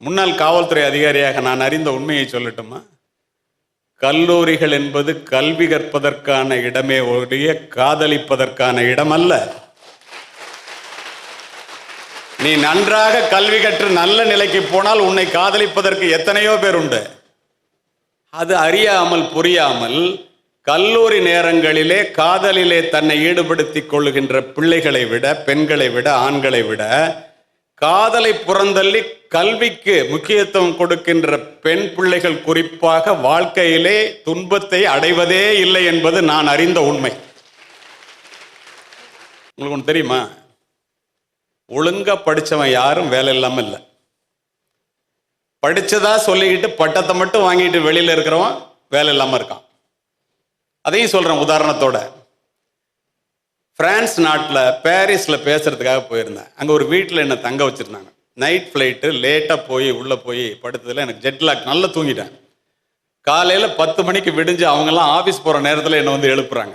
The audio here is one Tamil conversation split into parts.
முன்னாள் காவல்துறை அதிகாரியாக நான் அறிந்த உண்மையை சொல்லட்டுமா? கல்லூரிகள் என்பது கல்வி கற்பதற்கான இடமே ஒழிய காதலிப்பதற்கான இடம் அல்ல நீ நன்றாக கல்வி கற்று நல்ல நிலைக்கு போனால் உன்னை காதலிப்பதற்கு எத்தனையோ பேர் உண்டு. அது அறியாமல் புரியாமல் கல்லூரி நேரங்களிலே காதலிலே தன்னை ஈடுபடுத்திக் கொள்ளுகின்ற பிள்ளைகளை விட பெண்களை விட ஆண்களை விட காதலை புறந்தள்ளி கல்விக்கு முக்கியத்துவம் கொடுக்கின்ற பெண் பிள்ளைகள் குறிப்பாக வாழ்க்கையிலே துன்பத்தை அடைவதே இல்லை என்பது நான் அறிந்த உண்மை. உங்களுக்கு ஒன்று தெரியுமா? ஒழுங்கா படித்தவன் யாரும் வேலை இல்லாமல் இல்லை. படித்ததா சொல்லிக்கிட்டு பட்டத்தை மட்டும் வாங்கிட்டு வெளியில் இருக்கிறவன் வேலை இல்லாமல் இருக்கான். அதையும் சொல்கிறேன் உதாரணத்தோட. பிரான்ஸ் நாட்டில் பாரிஸில் பேசுகிறதுக்காக போயிருந்தேன். அங்கே ஒரு வீட்டில் என்னை தங்க வச்சுருந்தாங்க. நைட் ஃப்ளைட்டு லேட்டாக போய் உள்ளே போய் படுத்ததில் எனக்கு ஜெட் லாக் நல்லா தூங்கிட்டேன். காலையில் பத்து மணிக்கு விடிஞ்சு அவங்கெல்லாம் ஆஃபீஸ் போகிற நேரத்தில் என்னை வந்து எழுப்புறாங்க.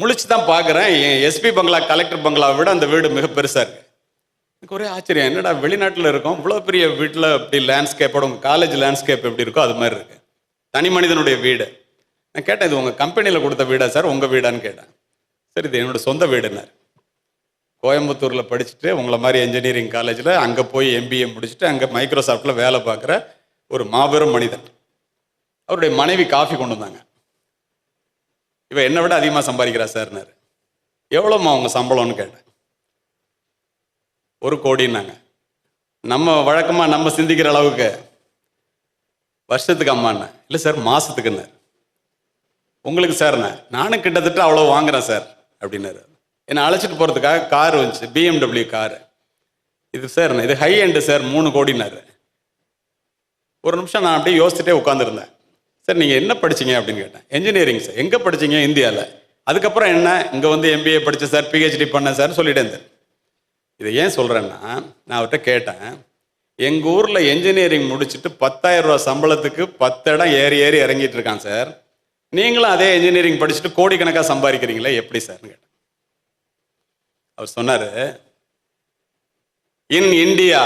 முழிச்சு தான் பார்க்குறேன் என் எஸ்பி பங்களா கலெக்டர் பங்களாவை விட அந்த வீடு மிக பெருசாக இருக்குது எனக்கு ஒரே ஆச்சரியம். என்னடா வெளிநாட்டில் இருக்கோம்? இவ்வளோ பெரிய வீட்டில் இப்படி லேண்ட்ஸ்கேப்போட உங்கள் காலேஜ் லேண்ட்ஸ்கேப் எப்படி இருக்கோ அது மாதிரி இருக்குது தனி மனிதனுடைய வீடு. நான் கேட்டேன் இது உங்கள் கம்பெனியில் கொடுத்த வீடா சார் உங்கள் வீடான்னு கேட்டேன். சரி இது என்னோட சொந்த வீடுனார் கோயம்புத்தூரில் படிச்சுட்டு உங்களை மாதிரி இன்ஜினியரிங் காலேஜில் அங்கே போய் எம்பிஏ முடிச்சுட்டு அங்கே மைக்ரோசாஃப்டில் வேலை பார்க்குற ஒரு மாபெரும் மனிதன். அவருடைய மனைவி காஃபி கொண்டு வந்தாங்க. இவன் என்னை விட அதிகமாக சம்பாதிக்கிறா சார்னார். எவ்வளோம்மா உங்கள் சம்பளம்னு கேட்டேன். ஒரு கோடின்னாங்க. நம்ம வழக்கமாக நம்ம சிந்திக்கிற அளவுக்கு. வருஷத்துக்கு அம்மாண்ணே. இல்லை சார் மாதத்துக்குண்ணே உங்களுக்கு சார்ண்ணே நானும் கிட்டத்தட்ட அவ்வளோ வாங்குறேன் சார். அப்படின்னாரு. என்னை அழைச்சிட்டு போகிறதுக்காக கார் வந்துச்சு பிஎம்டபிள்யூ காரு. இது சார் இது ஹை எண்டு சார் மூணு கோடினாரு. ஒரு நிமிஷம் நான் அப்படியே யோசிச்சுட்டே உட்காந்துருந்தேன் சார் நீங்கள் என்ன படிச்சீங்க அப்படின்னு கேட்டேன். என்ஜினியரிங் சார் எங்கே படிச்சீங்க இந்தியாவில் அதுக்கப்புறம் என்ன? இங்கே வந்து எம்பிஏ படித்தேன் சார் பிஹெச்டி பண்ணேன் சார் சொல்லிட்டேன் சார் இதை ஏன் சொல்கிறேன்னா நான் அவர்கிட்ட கேட்டேன். எங்கள் ஊரில் என்ஜினியரிங் முடிச்சுட்டு பத்தாயிரம் ரூபா சம்பளத்துக்கு பத்து இடம் ஏறி ஏறி இறங்கிட்டு இருக்கான் சார் நீங்களும் அதே இன்ஜினியரிங் படிச்சுட்டு கோடிக்கணக்காக சம்பாதிக்கிறீங்களே? எப்படி சார்னு கேட்டேன். அவர் சொன்னார் in India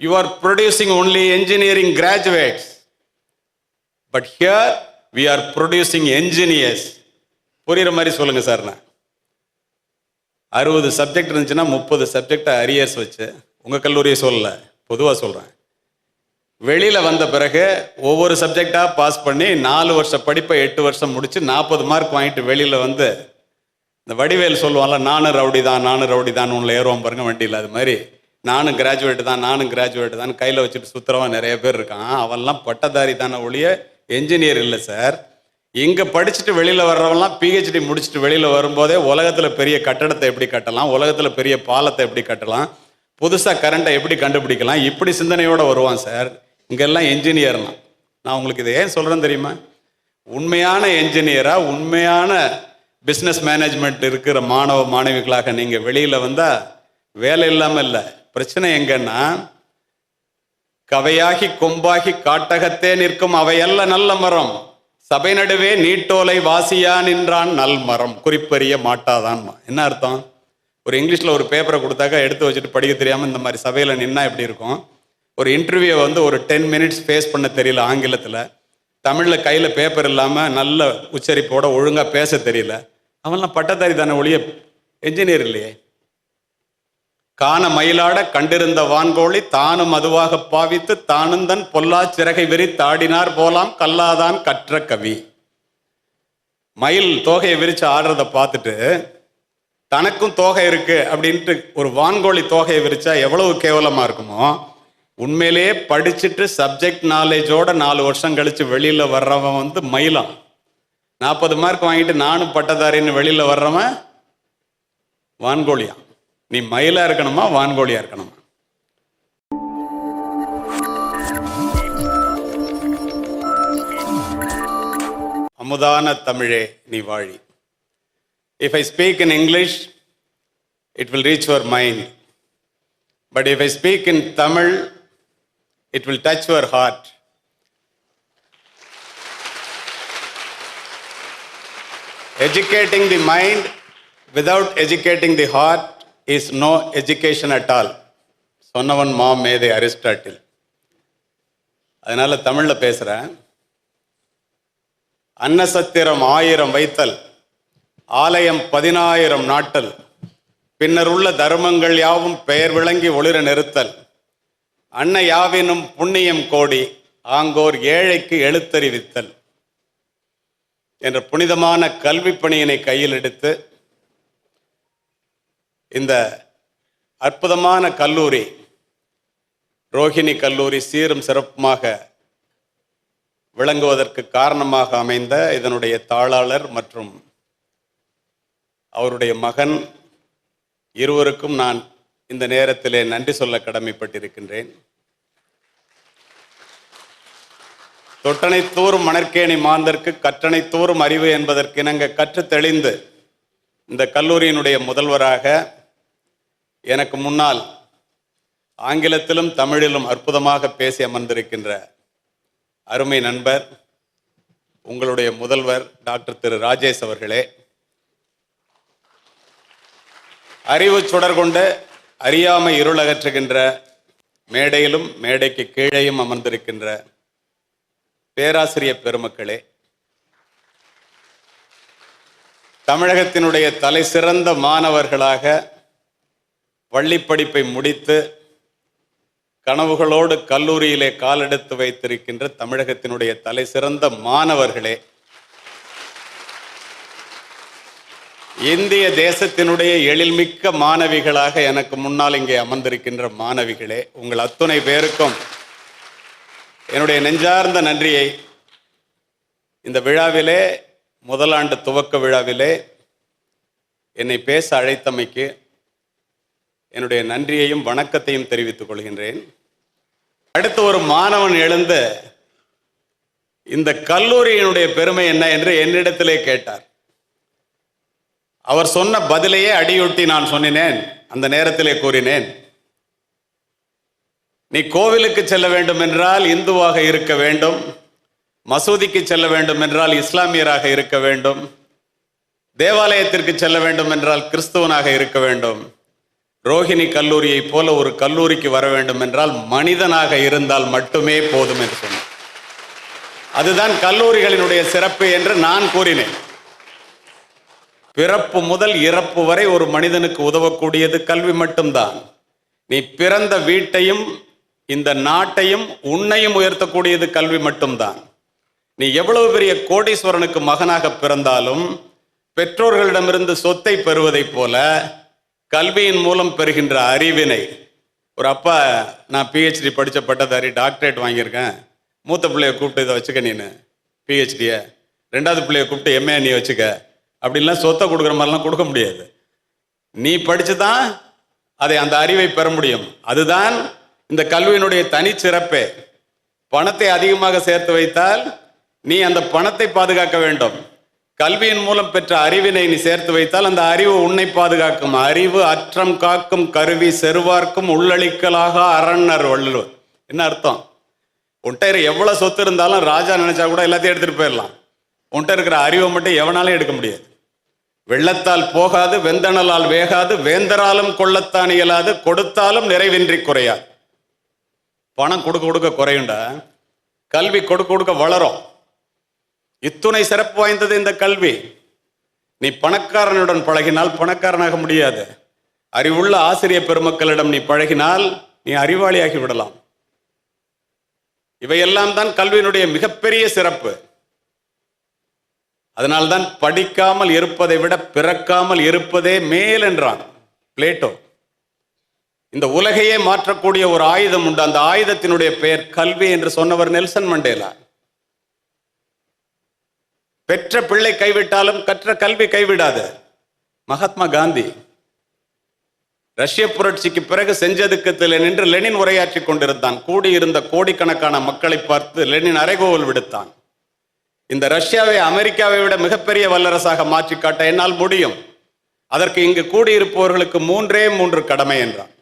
you are producing only engineering graduates but here we are producing engineers புரியுற மாதிரி சொல்லுங்க சார் நான். அறுபது சப்ஜெக்ட் இருந்துச்சுன்னா முப்பது சப்ஜெக்டை அரியர்ஸ் வச்சு உங்கள் கல்லூரியை சொல்லலை பொதுவாக சொல்கிறேன் வெளியில் வந்த பிறகு ஒவ்வொரு சப்ஜெக்டாக பாஸ் பண்ணி நாலு வருஷ படிப்பை எட்டு வருஷம் முடித்து நாற்பது மார்க் வாங்கிட்டு வெளியில் வந்து இந்த வடிவேல் சொல்லுவான்ல நானும் ரவுடி தான் நானும் ரவுடி தான் உள்ள ஏறுவோம் பாருங்க வண்டியில் அது மாதிரி. நானும் கிராஜுவேட் தான் நானும் கிராஜுவேட் தான். கையில் வச்சுட்டு சுற்றுறவன் நிறைய பேர் இருக்கான். அவன்லாம் பட்டதாரி தானே ஒழிய என்ஜினியர் இல்லை சார் இங்கே படிச்சுட்டு வெளியில் வர்றவெல்லாம் பிஹெச்டி முடிச்சுட்டு வெளியில் வரும்போதே உலகத்தில் பெரிய கட்டடத்தை எப்படி கட்டலாம்? உலகத்தில் பெரிய பாலத்தை எப்படி கட்டலாம்? புதுசாக கரண்ட்டை எப்படி கண்டுபிடிக்கலாம்? இப்படி சிந்தனையோடு வருவான் சார் இங்கெல்லாம் என்ஜினியர்னா நான் உங்களுக்கு இதை ஏன் சொல்கிறேன் தெரியுமா? உண்மையான என்ஜினியராக உண்மையான பிஸ்னஸ் மேனேஜ்மெண்ட் இருக்கிற மாணவ மாணவிகளாக நீங்கள் வெளியில் வந்தால் வேலை இல்லாமல் இல்லை. பிரச்சனை எங்கன்னா கவையாகி கொம்பாகி காட்டகத்தே நிற்கும் அவையல்ல நல்ல மரம். சபை நடுவே நீட்டோலை வாசியா நின்றான் நல் மரம். குறிப்பறிய மாட்டாதான் என்ன அர்த்தம்? ஒரு இங்கிலீஷில் ஒரு பேப்பரை கொடுத்தாக்கா எடுத்து வச்சுட்டு படிக்க தெரியாமல் இந்த மாதிரி சபையில் நின்னா எப்படி இருக்கும்? ஒரு இன்டர்வியூ வந்து ஒரு டென் மினிட்ஸ் ஃபேஸ் பண்ண தெரியல ஆங்கிலத்தில். தமிழில் கையில் பேப்பர் இல்லாமல் நல்ல உச்சரிப்போட ஒழுங்காக பேச தெரியல. அவன்லாம் பட்டதாரி தானே ஒழிய என்ஜினியர் இல்லையே. காண மயிலாட கண்டிருந்த வான்கோழி தானும் அதுவாக பாவித்து தானும் தன் பொல்லா சிறகை விரித்து தாடினார் போலாம் கல்லாதான் கற்ற கவி. மயில் தோகையை விரிச்சு ஆடுறத பார்த்துட்டு தனக்கும் தோகை இருக்கு அப்படின்ட்டு ஒரு வான்கோழி தோகையை விரிச்சா எவ்வளவு கேவலமா இருக்குமோ? உண்மையிலேயே படிச்சுட்டு சப்ஜெக்ட் நாலேஜோட நாலு வருஷம் கழிச்சு வெளியில வர்றவன் வந்து மயிலம் நாற்பது மார்க் வாங்கிட்டு நானும் பட்டதாரின்னு வெளியில வர்றவன் வான்கோழியா நீ மயிலா இருக்கணுமா வான்கோழியா இருக்கணுமா? அமுதான தமிழே நீ வாழி. If I speak in English it will reach your mind but if I speak in Tamil it will touch your heart Educating the mind without educating the heart is no education at all. சொன்னவன் மா மேதை அரிஸ்டாட்டில். அதனால தமிழ்ல பேசுறேன். அன்னசத்திரம் ஆயிரம் வைத்தல் ஆலயம் பதினாயிரம் நாட்டல் பின்னர் உள்ள தர்மங்கள் யாவும் பெயர் விளங்கி ஒளிர நிறுத்தல். அன்ன யாவினும் புண்ணியம் கோடி ஆங்கோர் ஏழைக்கு எழுத்தறிவித்தல் என்ற புனிதமான கல்வி பணியினை கையில் எடுத்து இந்த அற்புதமான கல்லூரி ரோஹிணி கல்லூரி சீரும் சிறப்புமாக விளங்குவதற்கு காரணமாக அமைந்த இதனுடைய தாளாளர் மற்றும் அவருடைய மகன் இருவருக்கும் நான் இந்த நேரத்திலே நன்றி சொல்ல கடமைப்பட்டிருக்கின்றேன். தொட்டனை தூறும் மணற்கேணி மாந்தற்கு கற்றனை தூறும் அறிவு என்பதற்கு இணங்க கற்று தெளிந்து இந்த கல்லூரியினுடைய முதல்வராக எனக்கு முன்னால் ஆங்கிலத்திலும் தமிழிலும் அற்புதமாக பேசி அமர்ந்திருக்கின்ற அருமை நண்பர் உங்களுடைய முதல்வர் டாக்டர் திரு ராஜேஷ் அவர்களே. அறிவு சுடர் கொண்டு அறியாமை இருளகற்றுகின்ற மேடையிலும் மேடைக்கு கீழேயும் அமர்ந்திருக்கின்ற பேராசிரியர் பெருமக்களே தமிழகத்தினுடைய தலை சிறந்த மாணவர்களாக பள்ளிப்படிப்பை முடித்து கனவுகளோடு கல்லூரியிலே காலெடுத்து வைத்திருக்கின்ற தமிழகத்தினுடைய தலை சிறந்த மாணவர்களே இந்திய தேசத்தினுடைய எழில்மிக்க மாணவிகளாக எனக்கு முன்னால் இங்கே அமர்ந்திருக்கின்ற மாணவிகளே உங்கள் அத்துணை பேருக்கும் என்னுடைய நெஞ்சார்ந்த நன்றியை. இந்த விழாவிலே முதலாண்டு துவக்க விழாவிலே என்னை பேச அழைத்தமைக்கு என்னுடைய நன்றியையும் வணக்கத்தையும் தெரிவித்துக் கொள்கின்றேன். அடுத்து ஒரு மாணவன் எழுந்து இந்த கல்லூரியினுடைய பெருமை என்ன? என்று என்னிடத்திலே கேட்டார். அவர் சொன்ன பதிலையே அடியொட்டி நான் சொன்னினேன். அந்த நேரத்திலே கூறினேன் நீ கோவிலுக்கு செல்ல வேண்டும் என்றால் இந்துவாக இருக்க வேண்டும். மசூதிக்கு செல்ல வேண்டும் என்றால் இஸ்லாமியராக இருக்க வேண்டும். தேவாலயத்திற்கு செல்ல வேண்டும் என்றால் கிறிஸ்துவனாக இருக்க வேண்டும். ரோஹிணி கல்லூரியைப் போல ஒரு கல்லூரிக்கு வர வேண்டும் என்றால் மனிதனாக இருந்தால் மட்டுமே போதும் என்று சொன்னார். அதுதான் கல்லூரிகளினுடைய சிறப்பு என்று நான் கூறினேன். பிறப்பு முதல் இறப்பு வரை ஒரு மனிதனுக்கு உதவக்கூடியது கல்வி மட்டும்தான். நீ பிறந்த வீட்டையும் இந்த நாட்டையும் உன்னையும் உயர்த்தக்கூடியது கல்வி மட்டும்தான். நீ எவ்வளவு பெரிய கோடீஸ்வரனுக்கு மகனாக பிறந்தாலும் பெற்றோர்களிடமிருந்து சொத்தை பெறுவதைப் போல கல்வியின் மூலம் பெறுகின்ற அறிவினை. ஒரு அப்பா நான் பிஹெச்டி படித்த பட்டதாரி டாக்டரேட் வாங்கியிருக்கேன். மூத்த பிள்ளைய கூப்பிட்டு இதை வச்சுக்க நீனு. பிஹெச்டியை ரெண்டாவது பிள்ளைய கூப்பிட்டு எம்ஏ நீ வச்சுக்க. அப்படின்லாம் சொத்தை கொடுக்குற மாதிரிலாம் கொடுக்க முடியாது. நீ படித்து தான் அதை அந்த அறிவை பெற முடியும். அதுதான் இந்த கல்வியினுடைய தனிச்சிறப்பே பணத்தை அதிகமாக சேர்த்து வைத்தால் நீ அந்த பணத்தை பாதுகாக்க வேண்டும். கல்வியின் மூலம் பெற்ற அறிவினை நீ சேர்த்து வைத்தால் அந்த அறிவு உன்னை பாதுகாக்கும். அறிவு அற்றம் காக்கும் கருவி செருவார்க்கும் உள்ளளிக்கலாக அரண்னர் வள்ளுவர். என்ன அர்த்தம்? உன்கிட்ட எவ்வளோ சொத்து இருந்தாலும் ராஜா நினைச்சா கூட எல்லாத்தையும் எடுத்துகிட்டு போயிடலாம். உன்கிட்ட இருக்கிற அறிவை மட்டும் எவனாலும் எடுக்க முடியாது. வெள்ளத்தால் போகாது வெந்தணலால் வேகாது வேந்தராலும் கொள்ளத்தான் இயலாது கொடுத்தாலும் நிறைவின்றி குறையாது. பணம் கொடுக்க கொடுக்க குறையுண்டா கல்வி கொடுக்க கொடுக்க வளரும். இத்துணை சிறப்பு வாய்ந்தது இந்த கல்வி. நீ பணக்காரனுடன் பழகினால் பணக்காரனாக முடியாது. அறிவுள்ள ஆசிரியர் பெருமக்களிடம் நீ பழகினால் நீ அறிவாளியாகி விடலாம். இவையெல்லாம் தான் கல்வியினுடைய மிகப்பெரிய சிறப்பு. அதனால்தான் படிக்காமல் இருப்பதை விட பிறக்காமல் இருப்பதே மேல் என்றான் பிளேட்டோ. இந்த உலகையே மாற்றக்கூடிய ஒரு ஆயுதம் உண்டு. அந்த ஆயுதத்தினுடைய பெயர் கல்வி என்று சொன்னவர் நெல்சன் மண்டேலா. பெற்ற பிள்ளை கைவிட்டாலும் கற்ற கல்வி கைவிடாது. மகாத்மா காந்தி ரஷ்ய புரட்சிக்கு பிறகு செஞ்சதுக்கத்தில் நின்று லெனின் உரையாற்றி கொண்டிருந்தான். கூடியிருந்த கோடிக்கணக்கான மக்களை பார்த்து லெனின் அரைகோவல் விடுத்தான். இந்த ரஷ்யாவை அமெரிக்காவை விட மிகப்பெரிய வல்லரசாக மாற்றி காட்ட என்னால் முடியும். அதற்கு இங்கு கூடியிருப்பவர்களுக்கு மூன்றே மூன்று கடமை என்றான்.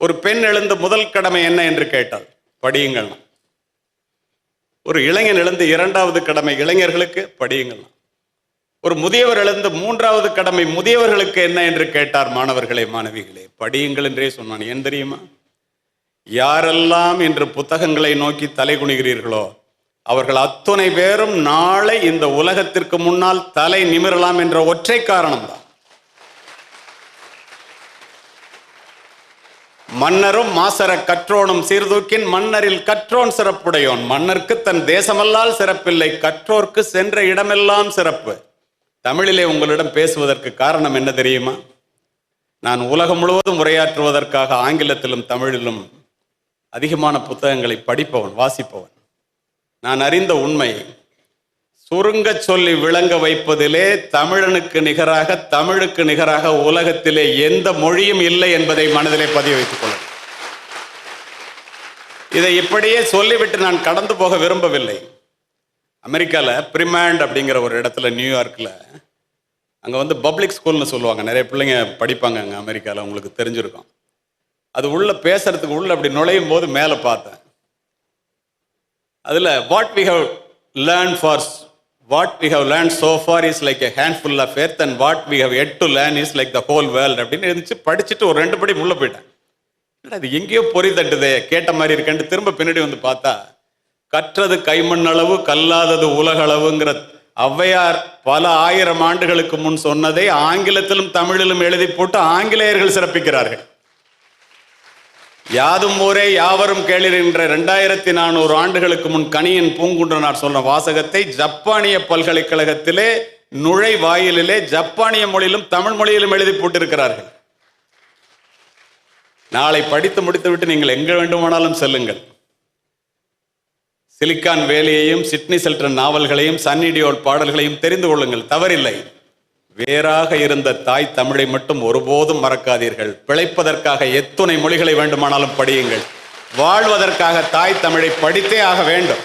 ஒரு பெண் எழுந்து முதல் கடமை என்ன என்று கேட்டால் படியுங்கள் ஒரு இளைஞன் எழுந்து இரண்டாவது கடமை இளைஞர்களுக்கு படியுங்கள் ஒரு முதியவர் எழுந்து மூன்றாவது கடமை முதியவர்களுக்கு என்ன என்று கேட்டார் மாணவர்களே மாணவிகளே. படியுங்கள் என்றே சொன்னான். ஏன் தெரியுமா? யாரெல்லாம் இன்று புத்தகங்களை நோக்கி தலை குனிகிறீர்களோ அவர்கள் அத்துணை பேரும் நாளை இந்த உலகத்திற்கு முன்னால் தலை நிமிரலாம் என்ற ஒற்றை காரணம்தான். மன்னரும் மாசர கற்றோனும் சீர்தூக்கின் மன்னரில் கற்றோன் சிறப்புடையோன். மன்னர்க்கு தன் தேசமல்லால் சிறப்பில்லை கற்றோர்க்கு சென்ற இடமெல்லாம் சிறப்பு. தமிழிலே உங்களிடம் பேசுவதற்கு காரணம் என்ன தெரியுமா? நான் உலகம் முழுவதும் உரையாற்றுவதற்காக ஆங்கிலத்திலும் தமிழிலும் அதிகமான புத்தகங்களை படிப்பவன் வாசிப்பவன். நான் அறிந்த உண்மை சுருங்க சொல்லி விளங்க வைப்பதிலே தமிழனுக்கு நிகராக தமிழுக்கு நிகராக உலகத்திலே எந்த மொழியும் இல்லை என்பதை மனதிலே பதிய வைத்துக் கொள்ள இதை இப்படியே சொல்லிவிட்டு நான் கடந்து போக விரும்பவில்லை. அமெரிக்காவில் பிரிமாண்ட் அப்படிங்கிற ஒரு இடத்துல நியூயார்க்கில் அங்கே வந்து பப்ளிக் ஸ்கூல்னு சொல்லுவாங்க. நிறைய பிள்ளைங்க படிப்பாங்க அங்கே அமெரிக்காவில் உங்களுக்கு தெரிஞ்சிருக்கும். அது உள்ளே பேசுறதுக்கு உள்ளே அப்படி நுழையும் போது மேலே பார்த்தேன். அதில் what we have learn for what we have learn so far is like a handful of earth and what we have yet to learn is like the whole world அப்படின்னு இருந்துச்சு. படிச்சுட்டு ஒரு ரெண்டு படி உள்ளே போயிட்டேன். அது எங்கேயோ பொறி தட்டுதே கேட்ட மாதிரி இருக்கேன்ட்டு திரும்ப பின்னாடி வந்து பார்த்தா கற்றது கைமண் அளவு கல்லாதது உலகளவுங்கிற ஔவையார் பல ஆயிரம் ஆண்டுகளுக்கு முன் சொன்னதை ஆங்கிலத்திலும் தமிழிலும் எழுதி போட்டு ஆங்கிலேயர்கள் சிறப்பிக்கிறார்கள். யாதும் ஊரே யாவரும் கேளிர் ரெண்டாயிரத்தி நானூறு ஆண்டுகளுக்கு முன் கணியன் பூங்குன்றனார் சொன்ன வாசகத்தை ஜப்பானிய பல்கலைக்கழகத்திலே நுழைவாயிலிலே ஜப்பானிய மொழியிலும் தமிழ் மொழியிலும் எழுதி போட்டிருக்கிறார்கள். நாளை படித்து முடித்துவிட்டு நீங்கள் எங்க வேண்டுமானாலும் செல்லுங்கள். சிலிக்கான் வேலியையும் சிட்னி செல்டன் நாவல்களையும் சன்னிடியோல் பாடல்களையும் தெரிந்து கொள்ளுங்கள். தவறில்லை. வேறாக இருந்த தாய் தமிழை மட்டும் ஒருபோதும் மறக்காதீர்கள். பிழைப்பதற்காக எத்துணை மொழிகளை வேண்டுமானாலும் படியுங்கள். வாழ்வதற்காக தாய் தமிழை படித்தே ஆக வேண்டும்.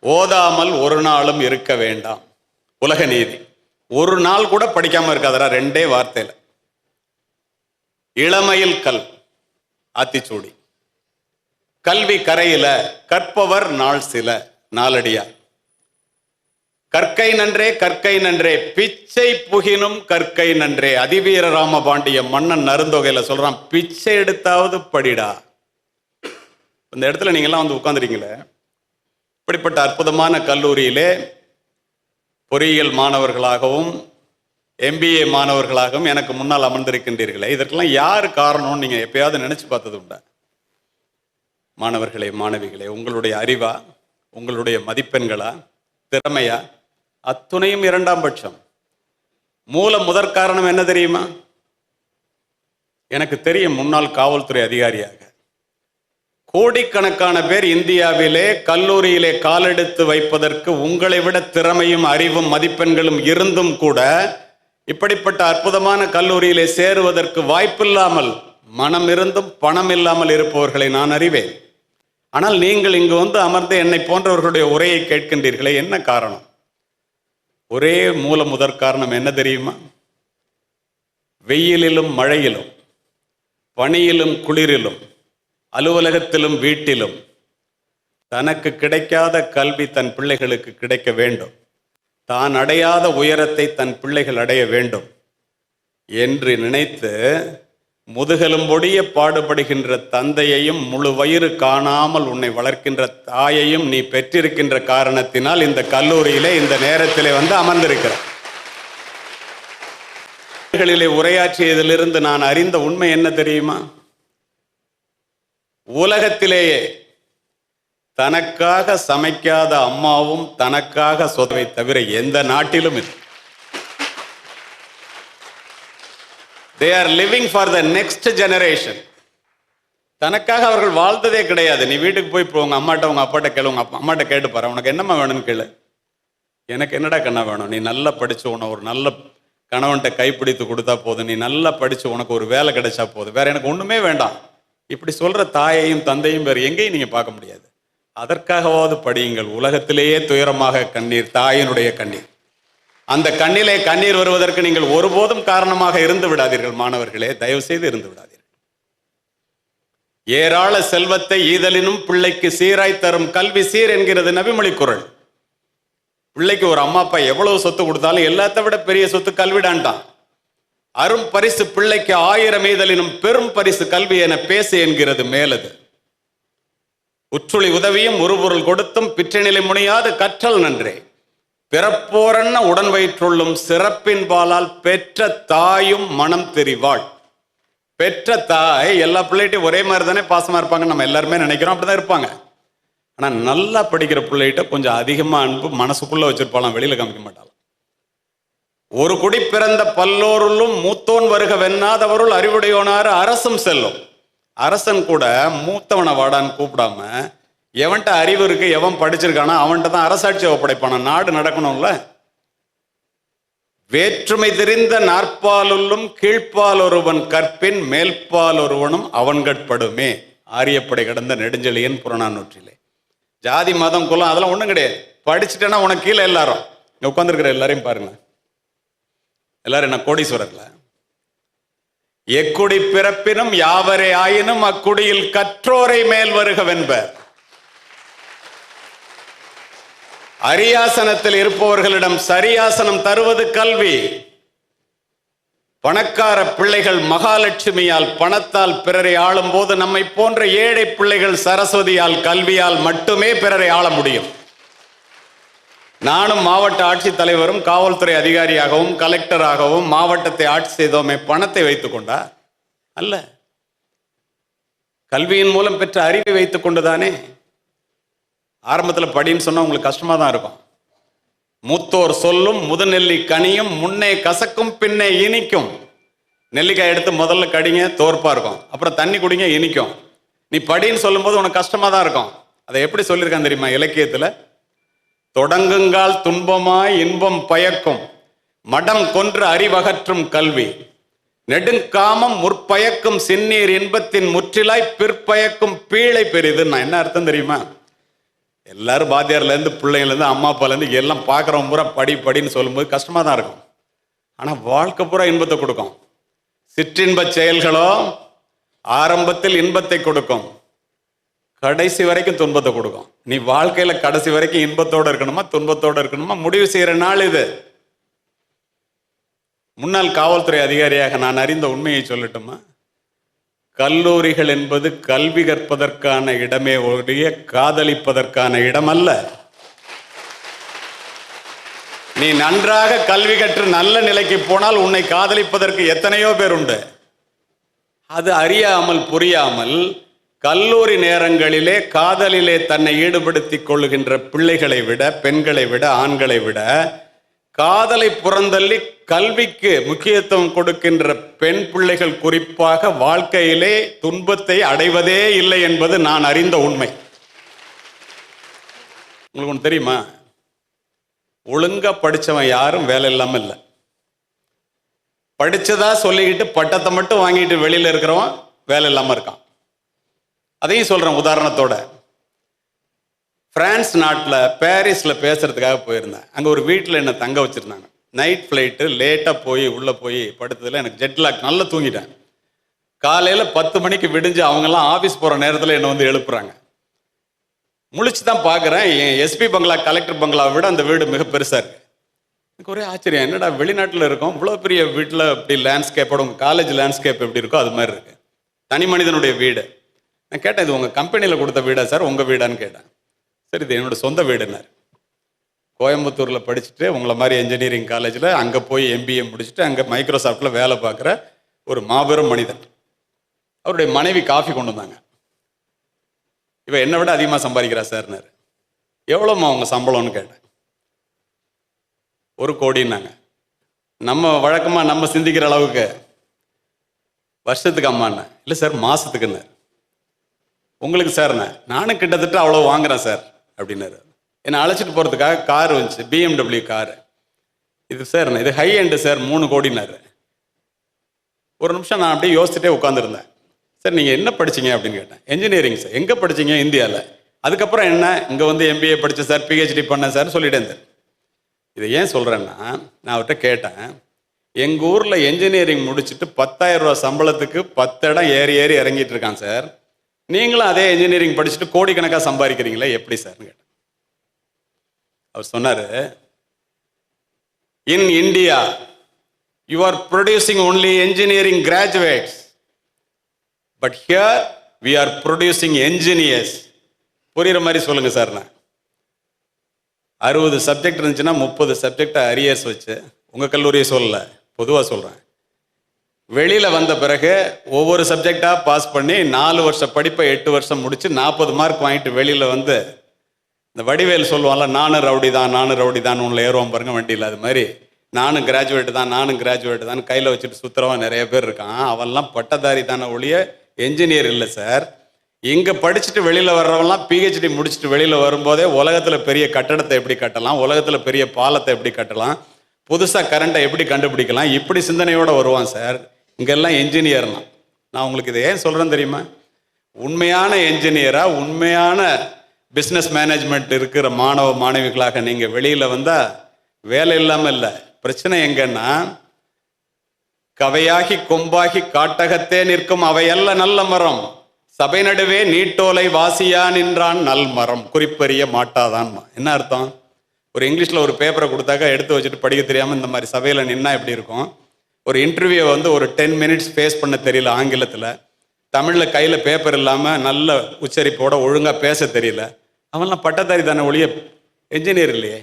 ஓதாமல் ஒரு நாளும் இருக்க வேண்டாம். உலக நீதி. ஒரு நாள் கூட படிக்காம இருக்காதரா ரெண்டே வார்த்தையில. இளமையில் கல் ஆத்திச்சூடி. கல்வி கரையில கற்பவர் நாள் சில நாளடியார். கற்கை நன்றே கற்கை நன்றே. பிச்சை புகினும் கற்கை நன்றே. அதிவீர ராமபாண்டிய மன்னன் நருந்தொகையில சொல்றான் பிச்சை எடுத்தாவது படிடா. இந்த இடத்துல நீங்கெல்லாம் வந்து உட்காந்துருக்கீங்களே இப்படிப்பட்ட அற்புதமான கல்லூரியிலே பொறியியல் மாணவர்களாகவும் எம்பிஏ மாணவர்களாகவும் எனக்கு முன்னால் அமர்ந்திருக்கின்றீர்களே. இதற்கெல்லாம் யார் காரணம்னு நீங்கள் எப்பயாவது நினச்சி பார்த்தது உண்டா? மாணவர்களே மாணவிகளே உங்களுடைய அறிவா? உங்களுடைய மதிப்பெண்களா? திறமையா? அத்துணையும் இரண்டாம் பட்சம். மூல முதற் காரணம் என்ன தெரியுமா? எனக்கு தெரியும் முன்னாள் காவல்துறை அதிகாரியாக. கோடிக்கணக்கான பேர் இந்தியாவிலே கல்லூரியிலே காலெடுத்து வைப்பதற்கு உங்களை விட திறமையும் அறிவும் மதிப்பெண்களும் இருந்தும் கூட இப்படிப்பட்ட அற்புதமான கல்லூரியிலே சேருவதற்கு வாய்ப்பில்லாமல் மனம் இருந்தும் பணம் இல்லாமல் இருப்பவர்களை நான் அறிவேன். ஆனால் நீங்கள் இங்கு வந்து அமர்ந்து என்னை போன்றவர்களுடைய உரையை கேட்கின்றீர்களே என்ன காரணம்? ஒரே மூல முதற் காரணம் என்ன தெரியுமா? வெயிலிலும் மழையிலும் பனியிலும் குளிரிலும் அலுவலகத்திலும் வீட்டிலும் தனக்கு கிடைக்காத கல்வி தன் பிள்ளைகளுக்கு கிடைக்க வேண்டும். தான் அடையாத உயரத்தை தன் பிள்ளைகள் அடைய வேண்டும் என்று நினைத்து முதுகெலும்பொடிய பாடுபடுகின்ற தந்தையையும் முழு வயிறு காணாமல் உன்னை வளர்க்கின்ற தாயையும் நீ பெற்றிருக்கின்ற காரணத்தினால் இந்த கல்லூரியிலே இந்த நேரத்திலே வந்து அமர்ந்திருக்கிறார். உரையாற்றியதிலிருந்து நான் அறிந்த உண்மை என்ன தெரியுமா? உலகத்திலேயே தனக்காக சமைக்காத அம்மாவும் தனக்காக சொதவை தவிர எந்த நாட்டிலும் இல்லை. They are living for the next generation தனக்காக அவர்கள் வாழ்ந்ததே கிடையாது. நீ வீட்டுக்கு போய் இப்போ உங்க அம்மாட்ட உங்க அப்பாட்ட கேளு உங்க அப்பா அம்மாட்ட கேட்டு பாரு. உனக்கு என்னம்மா வேணும்னு கேளு. எனக்கு என்னடா கண்ணா வேணும்? நீ நல்லா படிச்சு உன ஒரு நல்ல கணவன்கிட்ட கைப்பிடித்து கொடுத்தா போதும். நீ நல்லா படிச்சு உனக்கு ஒரு வேலை கிடைச்சா போதும். வேற எனக்கு ஒண்ணுமே வேண்டாம். இப்படி சொல்ற தாயையும் தந்தையும் வேறு எங்கேயும் நீங்க பார்க்க முடியாது. அதற்காகவாவது படியுங்கள். உலகத்திலேயே துயரமாக கண்ணீர் தாயினுடைய கண்ணீர். அந்த கண்ணிலே கண்ணீர் வருவதற்கு நீங்கள் ஒருபோதும் காரணமாக இருந்து விடாதீர்கள் மாணவர்களே. தயவு செய்து இருந்து விடாதீர்கள். ஏராள செல்வத்தை ஈதலினும் பிள்ளைக்கு சீராய் தரும் கல்வி சீர் என்கிறது நபிமொழி குரல். பிள்ளைக்கு ஒரு அம்மா அப்பா எவ்வளவு சொத்து கொடுத்தாலும் எல்லாத்த விட பெரிய சொத்து கல்விடான்டான் அரும் பரிசு பிள்ளைக்கு ஆயிரம் ஈதலினும் பெரும் பரிசு கல்வி என பேசு என்கிறது மேலது. உற்றுளி உதவியும் உருபொருள் கொடுத்தும் பிற்றநிலை முனையாது கற்றல் நன்றே. பிறப்போரன்ன உடன் வயிற்றுள்ளும் சிறப்பின் பாலால் பெற்ற தாயும் மனம் தெரிவாள். பெற்ற தாய் எல்லா பிள்ளைகிட்டையும் ஒரே மாதிரி தானே பாசமா இருப்பாங்க நம்ம எல்லாருமே நினைக்கிறோம் அப்படிதான் இருப்பாங்க. ஆனா நல்லா படிக்கிற பிள்ளைகிட்ட கொஞ்சம் அதிகமா அன்பு மனசுக்குள்ள வச்சிருப்பாளாம் வெளியில காமிக்க மாட்டாளாம். ஒரு குடி பிறந்த பல்லோருள்ளும் மூத்தோன் வருக வெண்ணாதவருள் அறிவுடையோனாறு அரசும் செல்லும். அரசன் கூட மூத்தவனை வாடான்னு கூப்பிடாம எவன்கிட்ட அறிவு இருக்கு எவன் படிச்சிருக்கானோ அவன்கிட்ட தான் அரசாட்சியை ஒப்படைப்பான நாடு நடக்கணும்ல? வேற்றுமை தெரிந்த நாற்பாலுள்ளும் கீழ்ப்பால் ஒருவன் கற்பின் மேல்பால் ஒருவனும் அவன்கட்படுமே ஆரியப்படை கடந்த நெடுஞ்செழியன் புறநானூற்றிலே. ஜாதி மதம் குலம் அதெல்லாம் ஒன்றும் கிடையாது. படிச்சுட்டேன்னா உனக்கு கீழே எல்லாரும். இங்கே உட்காந்துருக்கிற எல்லாரையும் பாருங்க எல்லாரும் என்ன கோடீஸ்வரர்ல? எக்குடி பிறப்பினும் யாவரே ஆயினும் அக்குடியில் கற்றோரை மேல் வருகவென்பர். அரியாசனத்தில் இருப்பவர்களிடம் சரியாசனம் தருவது கல்வி. பணக்கார பிள்ளைகள் மகாலட்சுமியால் பணத்தால் பிறரை ஆளும் போது நம்மை போன்ற ஏழை பிள்ளைகள் சரஸ்வதியால் கல்வியால் மட்டுமே பிறரை ஆள முடியும். நானும் மாவட்ட ஆட்சித்தலைவரும் காவல்துறை அதிகாரியாகவும் கலெக்டராகவும் மாவட்டத்தை ஆட்சி செய்தோமே பணத்தை வைத்துக் கொண்டா? அல்ல. கல்வியின் மூலம் பெற்ற அறிவை வைத்துக் கொண்டுதானே? ஆரம்பத்தில் படின்னு சொன்னால் உங்களுக்கு கஷ்டமாக தான் இருக்கும். மூத்தோர் சொல்லும் முதுநெல்லி கனியும் முன்னே கசக்கும் பின்னே இனிக்கும். நெல்லிக்காய் எடுத்து முதல்ல கடிங்க தோற்பாக இருக்கும். அப்புறம் தண்ணி குடிங்க இனிக்கும். நீ படின்னு சொல்லும்போது உனக்கு கஷ்டமாக தான் இருக்கும். அதை எப்படி சொல்லியிருக்கான் தெரியுமா? இலக்கியத்தில் தொடங்குங்கால் துன்பமாய் இன்பம் பயக்கும் மடம் கொன்று அறிவகற்றும் கல்வி. நெடுங்காமம் முற்பயக்கும் சின்னீர் இன்பத்தின் முற்றிலாய் பிற்பயக்கும் பீழை பெரிது நான் என்ன அர்த்தம் தெரியுமா? எல்லாரும் பாத்தியார்லேருந்து பிள்ளைங்கலேருந்து அம்மா அப்பாலேருந்து எல்லாம் பார்க்குறவங்க பூரா படி படின்னு சொல்லும்போது கஷ்டமாக தான் இருக்கும். ஆனால் வாழ்க்கை பூரா இன்பத்தை கொடுக்கும். சிற்றின்ப செயல்களோ ஆரம்பத்தில் இன்பத்தை கொடுக்கும். கடைசி வரைக்கும் துன்பத்தை கொடுக்கும். நீ வாழ்க்கையில் கடைசி வரைக்கும் இன்பத்தோடு இருக்கணுமா துன்பத்தோடு இருக்கணுமா? முடிவு செய்கிற நாள் இது. முன்னாள் காவல்துறை அதிகாரியாக நான் அறிந்த உண்மையை சொல்லட்டுமா? கல்லூரிகள் என்பது கல்வி கற்பதற்கான இடமே ஒழிய காதலிப்பதற்கான இடம் அல்ல நீ நன்றாக கல்வி கற்று நல்ல நிலைக்கு போனால் உன்னை காதலிப்பதற்கு எத்தனையோ பேர் உண்டு. அது அறியாமல் புரியாமல் கல்லூரி நேரங்களிலே காதலிலே தன்னை ஈடுபடுத்திக் கொள்ளுகின்ற பிள்ளைகளை விட பெண்களை விட ஆண்களை விட காதலை புறந்தள்ளி கல்விக்கு முக்கியத்துவம் கொடுக்கின்ற பெண் பிள்ளைகள் குறிப்பாக வாழ்க்கையிலே துன்பத்தை அடைவதே இல்லை என்பது நான் அறிந்த உண்மை. உங்களுக்கு ஒன்று தெரியுமா? ஒழுங்கா படித்தவன் யாரும் வேலை இல்லாமல் இல்லை. படித்ததா சொல்லிக்கிட்டு பட்டத்தை மட்டும் வாங்கிட்டு வெளியில் இருக்கிறவன் வேலை இல்லாமல் இருக்கான். அதையும் சொல்கிறேன் உதாரணத்தோட. ஃப்ரான்ஸ் நாட்டில் பாரிஸில் பேசுறதுக்காக போயிருந்தேன். அங்கே ஒரு வீட்டில் என்னை தங்க வச்சுருந்தாங்க. நைட் ஃப்ளைட்டு லேட்டாக போய் உள்ளே போய் படுத்ததில் எனக்கு ஜெட் லாக் நல்லா தூங்கிட்டேன். காலையில் பத்து மணிக்கு விடிஞ்சு அவங்கெல்லாம் ஆஃபீஸ் போகிற நேரத்தில் என்னை வந்து எழுப்புறாங்க. முழிச்சு தான் பார்க்குறேன் என் எஸ்பி பங்களா கலெக்டர் பங்களாவை விட அந்த வீடு மிக பெருசாக இருக்குது எனக்கு ஒரே ஆச்சரியம். என்னடா வெளிநாட்டில் இருக்கோம்? இவ்வளோ பெரிய வீட்டில் இப்படி லேண்ட்ஸ்கேப்போட உங்கள் காலேஜ் லேண்ட்ஸ்கேப் எப்படி இருக்கோ அது மாதிரி இருக்குது தனி மனிதனுடைய வீடு. நான் கேட்டேன் இது உங்கள் கம்பெனியில் கொடுத்த வீடா சார் உங்கள் வீடான்னு கேட்டேன். சரி இது என்னோட சொந்த வீடுன்னார். கோயம்புத்தூரில் படிச்சுட்டு உங்களை மாதிரி இன்ஜினியரிங் காலேஜில் அங்கே போய் எம்பிஏ முடிச்சுட்டு அங்கே மைக்ரோசாஃப்டில் வேலை பார்க்குற ஒரு மாபெரும் மனிதன். அவருடைய மனைவி காஃபி கொண்டு வந்தாங்க. இவன் என்னை விட அதிகமாக சம்பாதிக்கிறா சார்னார் எவ்வளோம்மா அவங்க சம்பளம்னு கேட்டேன். ஒரு கோடின்னாங்க. நம்ம வழக்கமாக நம்ம சிந்திக்கிற அளவுக்கு வருஷத்துக்கு அம்மாண்ணே. இல்லை சார் மாதத்துக்குண்ணே உங்களுக்கு சார்ண்ணே நானும் கிட்டத்தட்ட அவ்வளோ வாங்குறேன் சார் அப்படின்னாரு. என்னை அழைச்சிட்டு போகிறதுக்காக கார் வந்துச்சு பிஎம்டபிள்யூ காரு இது சார் இது ஹை எண்டு சார் மூணு கோடினாரு. ஒரு நிமிஷம் நான் அப்படியே யோசிச்சுட்டே உட்காந்துருந்தேன் சார் நீங்கள் என்ன படிச்சீங்க அப்படின்னு கேட்டேன். இன்ஜினியரிங் சார் எங்கே படிச்சீங்க இந்தியாவில் அதுக்கப்புறம் என்ன? இங்கே வந்து எம்பிஏ படித்தேன் சார் பிஹெச்டி பண்ணேன் சார் சொல்லிட்டேன் சார் இதை ஏன் சொல்கிறேன்னா நான் அவர்கிட்ட கேட்டேன். எங்கள் ஊரில் என்ஜினியரிங் முடிச்சுட்டு பத்தாயிரம் ரூபா சம்பளத்துக்கு பத்து இடம் ஏறி ஏறி இறங்கிட்டு இருக்கான் சார் நீங்களும் அதே இன்ஜினியரிங் படிச்சுட்டு கோடிக்கணக்காக சம்பாதிக்கிறீங்களே எப்படி சார்னு கேட்டேன் அவர் சொன்னாரு in India you are producing only engineering graduates but here we are producing engineers புரியுற மாதிரி சொல்லுங்க சார் நான். அறுபது சப்ஜெக்ட் இருந்துச்சுன்னா முப்பது சப்ஜெக்டை அரியர்ஸ் வச்சு உங்கள் கல்லூரியை சொல்லலை பொதுவாக சொல்கிறேன் வெளியில் வந்த பிறகு ஒவ்வொரு சப்ஜெக்டாக பாஸ் பண்ணி நாலு வருஷம் படிப்பை எட்டு வருஷம் முடித்து நாற்பது மார்க் வாங்கிட்டு வெளியில் வந்து இந்த வடிவேல் சொல்லுவான்ல நானும் ரவுடி தான் நானும் ரவுடி தான் உள்ள ஏறுவோம் பாருங்க வண்டியில் அது மாதிரி. நானும் கிராஜுவேட் தான் நானும் கிராஜுவேட் தான். கையில் வச்சுட்டு சுத்துறவன் நிறைய பேர் இருக்கான். அவன்லாம் பட்டதாரி தானே ஒழிய என்ஜினியர் இல்லை சார். இங்கே படிச்சுட்டு வெளியில் வர்றவெல்லாம் பிஹெச்டி முடிச்சுட்டு வெளியில் வரும்போதே உலகத்தில் பெரிய கட்டடத்தை எப்படி கட்டலாம்? உலகத்தில் பெரிய பாலத்தை எப்படி கட்டலாம்? புதுசாக கரண்ட்டை எப்படி கண்டுபிடிக்கலாம்? இப்படி சிந்தனையோடு வருவான் சார். இங்கெல்லாம் என்ஜினியர்னா நான் உங்களுக்கு இதை ஏன் சொல்கிறேன் தெரியுமா? உண்மையான என்ஜினியராக உண்மையான பிஸ்னஸ் மேனேஜ்மெண்ட் இருக்கிற மாணவ மாணவிகளாக நீங்கள் வெளியில் வந்தால் வேலை இல்லாமல் இல்லை. பிரச்சனை எங்கன்னா கவையாகி கொம்பாகி காட்டகத்தே நிற்கும் அவையல்ல நல்ல மரம். சபை நடுவே நீட்டோலை வாசியா நின்றான் நல் மரம். குறிப்பறிய மாட்டாதான் என்ன அர்த்தம்? ஒரு இங்கிலீஷில் ஒரு பேப்பரை கொடுத்தாக்கா எடுத்து வச்சுட்டு படிக்க தெரியாமல் இந்த மாதிரி சபையில் நின்னா எப்படி இருக்கும்? ஒரு இன்டர்வியூ வந்து ஒரு டென் மினிட்ஸ் ஃபேஸ் பண்ண தெரியல ஆங்கிலத்தில். தமிழில் கையில் பேப்பர் இல்லாமல் நல்ல உச்சரிப்போட ஒழுங்காக பேச தெரியல. அவன்லாம் பட்டதாரி தானே ஒழிய என்ஜினியர் இல்லையே?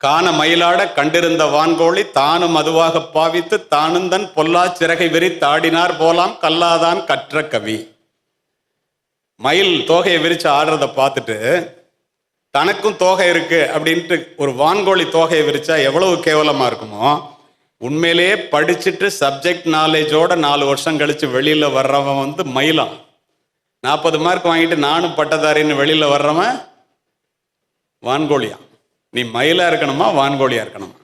காண மயிலாட கண்டிருந்த வான்கோழி தானும் அதுவாக பாவித்து தானும் தன் பொல்லா சிறகை விரி தாடினார் போலாம் கல்லாதான் கற்ற கவி. மயில் தோகையை விரிச்சு ஆடுறத பார்த்துட்டு தனக்கும் தோகை இருக்கு அப்படின்ட்டு ஒரு வான்கோழி தோகையை விரிச்சா எவ்வளவு கேவலமா இருக்குமோ? உண்மையிலேயே படிச்சுட்டு சப்ஜெக்ட் நாலேஜோட நாலு வருஷம் கழிச்சு வெளியில வர்றவன் வந்து மயிலாம் நாற்பது மார்க் வாங்கிட்டு நானும் பட்டதாரின்னு வெளியில் வர்றவன் வான்கோழியா நீ மயிலாக இருக்கணுமா வான்கோழியாக இருக்கணுமா?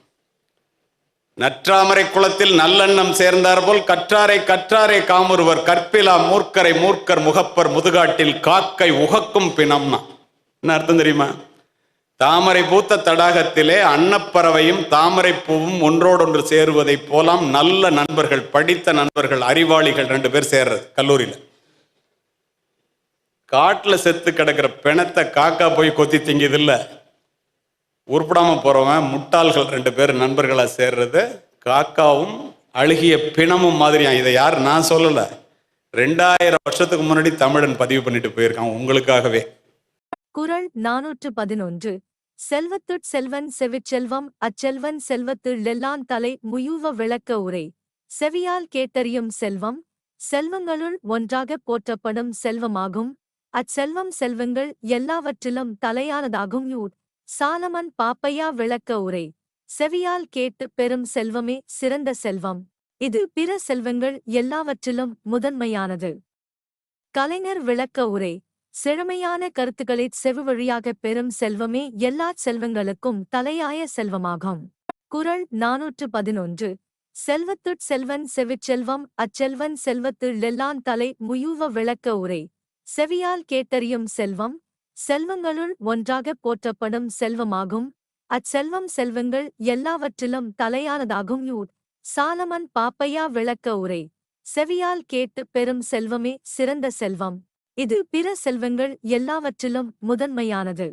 நற்றாமரை குளத்தில் நல்லெண்ணம் சேர்ந்தார் போல் கற்றாரை கற்றாரை காமுருவர் கற்பிலா மூர்க்கரை மூர்க்கர் முகப்பர் முதுகாட்டில் காக்கை உகக்கும் பிணம்னா. என்ன அர்த்தம் தெரியுமா? தாமரை பூத்த தடாகத்திலே அன்னப்பறவையும் தாமரை பூவும் ஒன்றோடொன்று சேருவதைப் போலாம் நல்ல நண்பர்கள் படித்த நண்பர்கள் அறிவாளிகள் ரெண்டு பேர் சேர்றது கல்லூரியில். காட்டுல செத்து கிடக்கிற பிணத்தை காக்கா போய் கொத்தி திங்கியது இல்ல. உருப்படாம போறவன் முட்டாள்கள் ரெண்டு பேர் நண்பர்களா சேர்றது காக்காவும் அழுகிய பிணமும் மாதிரியா? இதை யார்? நான் சொல்லல. ரெண்டாயிரம் வருஷத்துக்கு முன்னாடி தமிழன் பதிவு பண்ணிட்டு போயிருக்கான் உங்களுக்காகவே. குரல் நானூற்று பதினொன்று. செல்வத்துட் செல்வன் செவிச்செல்வம் அச்செல்வன் செல்வத்துள்ளெல்லான் தலை முயூவ விளக்க உரை. செவியால் கேட்டறியும் செல்வம் செல்வங்களுள் ஒன்றாக போற்றப்படும் செல்வமாகும். அச்செல்வம் செல்வங்கள் எல்லாவற்றிலும் தலையானதாகும். யூட் சாலமன் பாப்பையா விளக்க உரை. செவியால் கேட்டு பெறும் செல்வமே சிறந்த செல்வம். இது பிற செல்வங்கள் எல்லாவற்றிலும் முதன்மையானது. கலைஞர் விளக்க உரை. செழுமையான கருத்துக்களை செவிவழியாகப் பெறும் செல்வமே எல்லாச் செல்வங்களுக்கும் தலையாய செல்வமாகும். குறள் நாநூற்று பதினொன்று. செல்வத்துட் செல்வன் செவிச்செல்வம் அச்செல்வன் செல்வத்துள்ளெல்லான் தலை முயூவ விளக்க உரை. செவியால் கேட்டறியும் செல்வம் செல்வங்களுள் ஒன்றாகப் போற்றப்படும் செல்வமாகும். அச்செல்வம் செல்வங்கள் எல்லாவற்றிலும் தலையானதாகும். யூட் சாலமன் பாப்பையா விளக்க உரை. செவியால் கேட்டு பெறும் செல்வமே சிறந்த செல்வம். இது பிற செல்வங்கள் எல்லாவற்றிலும் முதன்மையானது.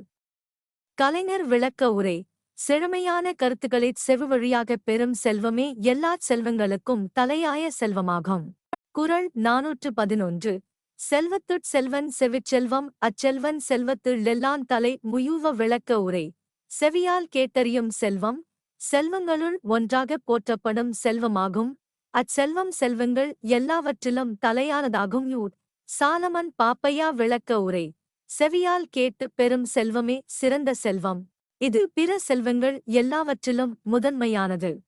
கலைஞர் விளக்க உரை. செழுமையான கருத்துக்களை செவிவழியாகப் பெறும் செல்வமே எல்லாச் செல்வங்களுக்கும் தலையாய செல்வமாகும். குறள் நாநூற்று பதினொன்று. செல்வத்துட் செல்வன் செவிச்செல்வம் அச்செல்வன் செல்வத்துள்ளெல்லான் தலை முயூவ விளக்க உரை. செவியால் கேட்டறியும் செல்வம் செல்வங்களுள் ஒன்றாகப் போற்றப்படும் செல்வமாகும். அச்செல்வம் செல்வங்கள் எல்லாவற்றிலும் தலையானதாகும் யூர். சாலமன் பாப்பையா விளக்க உரை. செவியால் கேட்டு பெறும் செல்வமே சிறந்த செல்வம். இது பிற செல்வங்கள் எல்லாவற்றிலும் முதன்மையானது.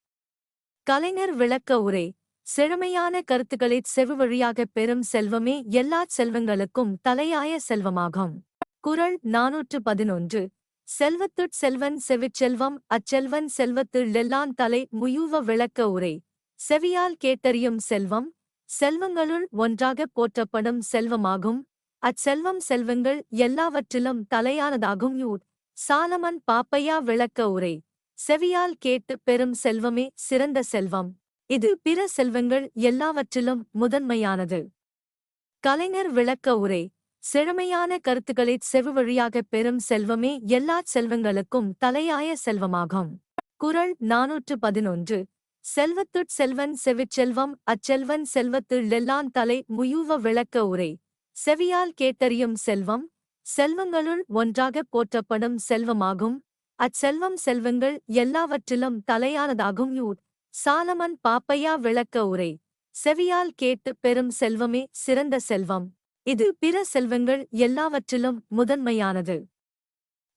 கலைஞர் விளக்க உரை. செழுமையான கருத்துக்களைச் செவிவழியாகப் பெறும் செல்வமே எல்லாச் செல்வங்களுக்கும் தலையாய செல்வமாகும். குறள் நாநூற்று பதினொன்று செல்வத்துட் செல்வன் செவிச்செல்வம் அச்செல்வன் செல்வத்துள்ளெல்லான் தலை முயூவ விளக்க உரை. செவியால் கேட்டறியும் செல்வம் செல்வங்களுள் ஒன்றாகப் போற்றப்படும் செல்வமாகும். அச்செல்வம் செல்வங்கள் எல்லாவற்றிலும் தலையானதாகும் யூர். சாலமன் பாப்பையா விளக்க உரை. செவியால் கேட்டு பெறும் செல்வமே சிறந்த செல்வம். இது பிற செல்வங்கள் எல்லாவற்றிலும் முதன்மையானது. கலைஞர் விளக்க உரை செழுமையான கருத்துக்களைச் செவுவழியாக பெறும் செல்வமே எல்லாச் செல்வங்களுக்கும் தலையாய செல்வமாகும். குரல் நாநூற்று பதினொன்று. செல்வத்துட் செல்வன் செவிச்செல்வம் அச்செல்வன் செல்வத்துள் லெல்லான் தலை முயூவ விளக்க உரை. செவியால் கேட்டறியும் செல்வம் செல்வங்களுள் ஒன்றாகப் போற்றப்படும் செல்வமாகும். அச்செல்வம் செல்வங்கள் எல்லாவற்றிலும் தலையானதாகும் யூட் சாலமன் பாப்பையா விளக்க உரை. செவியால் கேட்டு பெறும் செல்வமே சிறந்த செல்வம். இது பிற செல்வங்கள் எல்லாவற்றிலும் முதன்மையானது.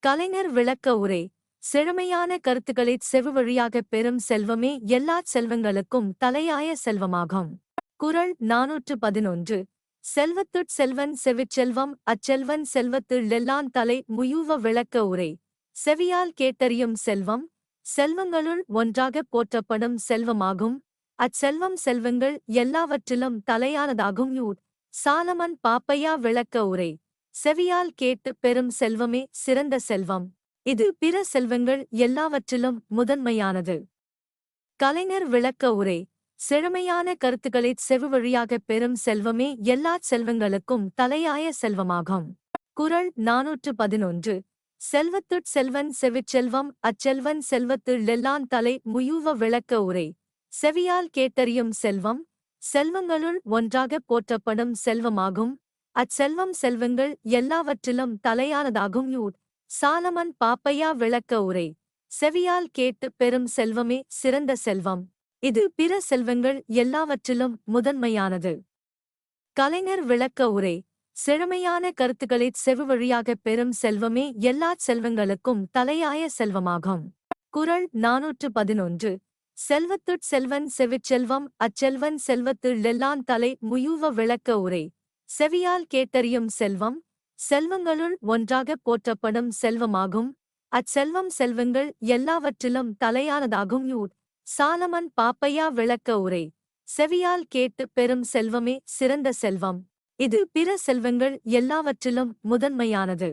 கலைஞர் விளக்க உரை. செழுமையான கருத்துக்களைச் செவுவழியாக பெறும் செல்வமே எல்லாச் செல்வங்களுக்கும் தலையாய செல்வமாகும். குரல் நாநூற்று பதினொன்று. செல்வத்துட் செல்வன் செவிச்செல்வம் அச்செல்வன் செல்வத்து லெல்லான் தலை முயூவ விளக்க உரை. செவியால் கேட்டறியும் செல்வம் செல்வங்களுள் ஒன்றாகப் போற்றப்படும் செல்வமாகும். அச்செல்வம் செல்வங்கள் எல்லாவற்றிலும் தலையானதாகும். யூர் சாலமன் பாப்பையா விளக்க உரை. செவியால் கேட்டு பெறும் செல்வமே சிறந்த செல்வம். இது பிற செல்வங்கள் எல்லாவற்றிலும் முதன்மையானது. கலைஞர் விளக்க உரை. செழுமையான கருத்துக்களைச் செவிவழியாகப் பெறும் செல்வமே எல்லாச் செல்வங்களுக்கும் தலையாய செல்வமாகும். குறள் நாநூற்று பதினொன்று. செல்வத்துட் செல்வன் செவிச்செல்வம் அச்செல்வன் செல்வத்துள்ளெல்லான் தலை முயூவ விளக்க உரை. செவியால் கேட்டறியும் செல்வம் செல்வங்களுள் ஒன்றாகப் போற்றப்படும் செல்வமாகும். அச்செல்வம் செல்வங்கள் எல்லாவற்றிலும் தலையானதாகும் யூட். சாலமன் பாப்பையா விளக்க உரை. செவியால் கேட்டு பெறும் செல்வமே சிறந்த செல்வம். இது பிற செல்வங்கள் எல்லாவற்றிலும் முதன்மையானது. கலைஞர் விளக்க உரை. செழுமையான கருத்துக்களை செவுவழியாக பெறும் செல்வமே எல்லாச் செல்வங்களுக்கும் தலையாய செல்வமாகும். குறள் நாநூற்று பதினொன்று. செல்வத்துட் செல்வன் செவிச்செல்வம் அச்செல்வன் செல்வத்துள் லெல்லான் தலை முயூவ விளக்க உரை. செவியால் கேட்டறியும் செல்வம் செல்வங்களுள் ஒன்றாகப் போற்றப்படும் செல்வமாகும். அச்செல்வம் செல்வங்கள் எல்லாவற்றிலும் தலையானதாகும் யூர். சாலமன் பாப்பையா விளக்க உரை. செவியால் கேட்டு பெறும் செல்வமே சிறந்த செல்வம். இது பிற செல்வங்கள் எல்லாவற்றிலும் முதன்மையானது.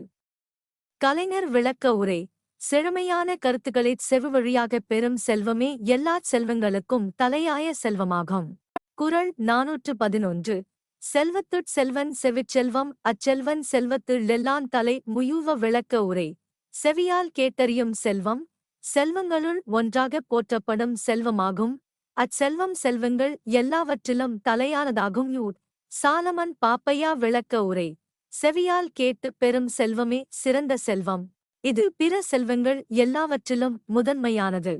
கலைஞர் விளக்க உரை. செழுமையான கருத்துக்களை செவுவழியாக பெறும் செல்வமே எல்லாச் செல்வங்களுக்கும் தலையாய செல்வமாகும். குறள் நாநூற்று பதினொன்று. செல்வத்துட் செல்வன் செவிச்செல்வம் அச்செல்வன் செல்வத்துள் லெல்லான் தலை முயூவ விளக்க உரை. செவியால் கேட்டறியும் செல்வம் செல்வங்களுள் ஒன்றாகப் போற்றப்படும் செல்வமாகும். அச்செல்வம் செல்வங்கள் எல்லாவற்றிலும் தலையானதாகும். யூர் சாலமன் பாப்பையா விளக்க உரை. செவியால் கேட்டு பெறும் செல்வமே சிறந்த செல்வம். இது பிற செல்வங்கள் எல்லாவற்றிலும் முதன்மையானது.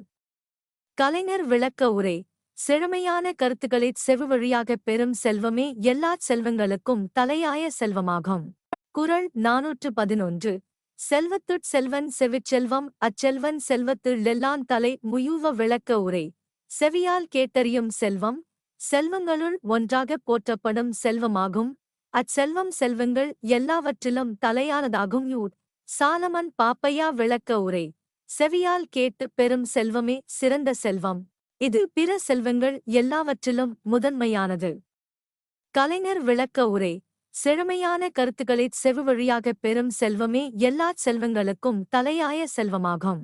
கலைஞர் விளக்க உரை. செழுமையான கருத்துக்களைச் செவிவழியாகப் பெறும் செல்வமே எல்லாச் செல்வங்களுக்கும் தலையாய செல்வமாகும். குறள் நாநூற்று பதினொன்று. செல்வத்துட் செல்வன் செவிச்செல்வம் அச்செல்வன் செல்வத்து லெல்லான் தலை முயூவ விளக்க உரை. செவியால் கேட்டறியும் செல்வம் செல்வங்களுள் ஒன்றாகப் போற்றப்படும் செல்வமாகும். அச்செல்வம் செல்வங்கள் எல்லாவற்றிலும் தலையானதாகும். யூட் சாலமன் பாப்பையா விளக்க உரை. செவியால் கேட்டு பெறும் செல்வமே சிறந்த செல்வம். இது பிற செல்வங்கள் எல்லாவற்றிலும் முதன்மையானது. கலைஞர் விளக்க உரை. செழுமையான கருத்துக்களைச் செவிவழியாகப் பெறும் செல்வமே எல்லாச் செல்வங்களுக்கும் தலையாய செல்வமாகும்.